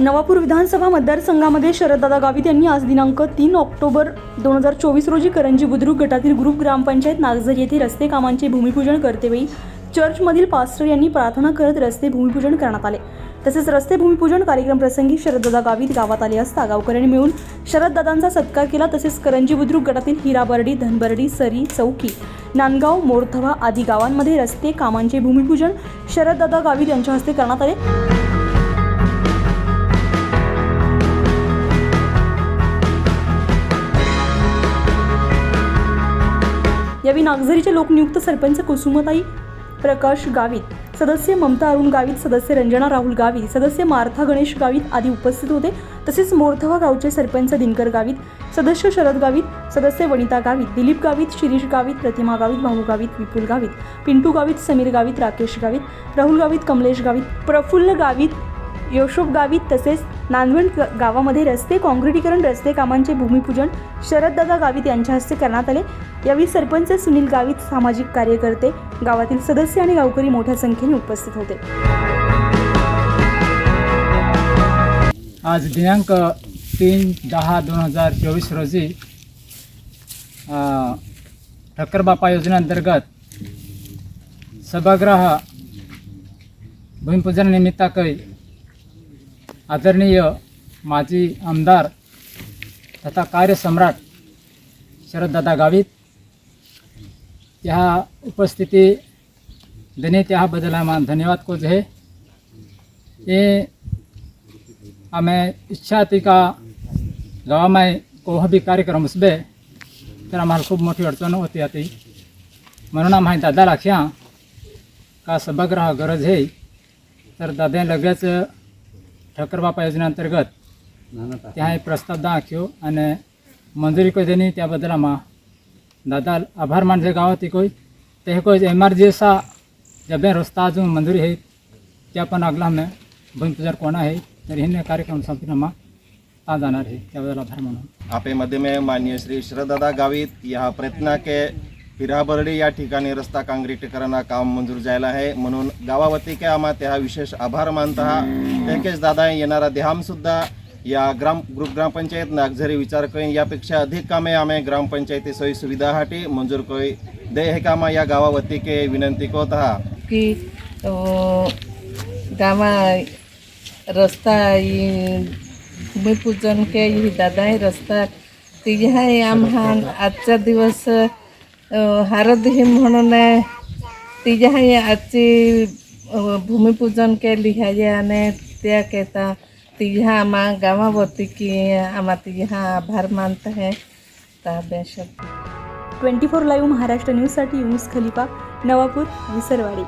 नवापूर विधानसभा मतदारसंघामध्ये शरददादा गावित यांनी आज दिनांक तीन ऑक्टोबर दोन हजार चोवीस रोजी करंजी बुद्रुक गटातील ग्रुप ग्रामपंचायत नागझर येथे रस्ते कामांचे भूमिपूजन करतेवेळी चर्चमधील पास्टर यांनी प्रार्थना करत रस्ते भूमिपूजन करण्यात आले. तसेच रस्ते भूमिपूजन कार्यक्रम प्रसंगी शरददादा गावित गावात आले असता गावकऱ्यांनी मिळून शरददादांचा सत्कार केला. तसेच करंजी बुद्रुक गटातील हिराबर्डी धनबर्डी सरी चौकी नांदगाव मोरथवा आदी गावांमध्ये रस्ते कामांचे भूमिपूजन शरददादा गावित यांच्या हस्ते करण्यात आले. यावेळी नागझरीचे लोकनियुक्त सरपंच कुसुमताई प्रकाश गावित सदस्य ममता अरुण गावित सदस्य रंजना राहुल गावित सदस्य मार्था गणेश गावित आदी उपस्थित होते. तसेच मोरथवा गावचे सरपंच दिनकर गावित सदस्य शरद गावित सदस्य वनिता गावित दिलीप गावित शिरीष गावित प्रतिमा गावित भाऊ गावित विपुल गावित पिंटू गावित समीर गावित राकेश गावित राहुल गावित कमलेश गावित प्रफुल्ल गावित योशोब गावी तसेच नांदवण गावामध्ये रस्ते काँक्रिटीकरण रस्ते कामांचे भूमिपूजन शरददादा गावित यांच्या हस्ते करण्यात आले. यावेळी सरपंच सुनील गावित सामाजिक कार्यकर्ते गावातील सदस्य आणि गावकरी मोठ्या संख्येने उपस्थित होते. आज दिनांक तीन दहा दोन हजार चोवीस रोजी ठक्करबापा योजनेअंतर्गत सभागृह भूमिपूजनानिमित्ताकै आदरणीय माजी आमदार तथा कार्यसम्राट शरददादा गावित ह्या उपस्थिती देणे बदला आम्हाला धन्यवाद कोच आहे ये हमें इच्छा थी का गावामध्ये कोहा बी कार्यक्रम असबे तर आम्हाला खूप मोठी अडचण होती आती। म्हणून आम्ही दादा लाख्या का सभागृह गरज आहे तर दादा लगेच ઠક્કર બાપા યોજના અંતર્ગત ત્યાં એક પ્રસ્તાવ દાખ્યો અને મંજૂરી કોઈ દેની ત્યાં બદલ આમાં દાદા આભાર માનશે ગાવાથી કોઈ તે કોઈ એમઆરજીએસા जब रस्ता अजून मंजुरी आहे त्या पण लागला हमें भूमिपूजन कोणा आहे तर हिने कार्यक्रम संपूर्ण आ जाणार आहे त्याबद्दल आभार म्हणून आपे में माननीय श्री श्रदादा गावित या प्रयत्न के हिराबर्डी या ठिकाणी रस्ता काँक्रिटीकरण काम मंजूर जायला आहे. म्हणून गावावती काय आम्हा त्या विशेष आभार मानता. तेकेच दादा येणारा देहामसुद्धा या ग्राम ग्रुप ग्रामपंचायत नागझरी विचार करून यापेक्षा अधिक कामे आम्ही ग्रामपंचायती सोयी सुविधासाठी मंजूर करी दे हे कामा या गावावती के विनंती करत आहा. की गावा रस्ता ई भूमिपूजन के दादा रस्ता आहे आम्हा आजचा दिवस अ, हारदही म्हणून तिघ्या आजची भूमिपूजन के लिहाजे आणि त्या केता तिघ्या आम्हा गावावरती की आम्हा तिघ्या आभार मानत आहे. ताब्याशब्द ट्वेंटी फोर लाईव्ह महाराष्ट्र न्यूजसाठी युनुस खलिफा नवापूर विसरवाडी.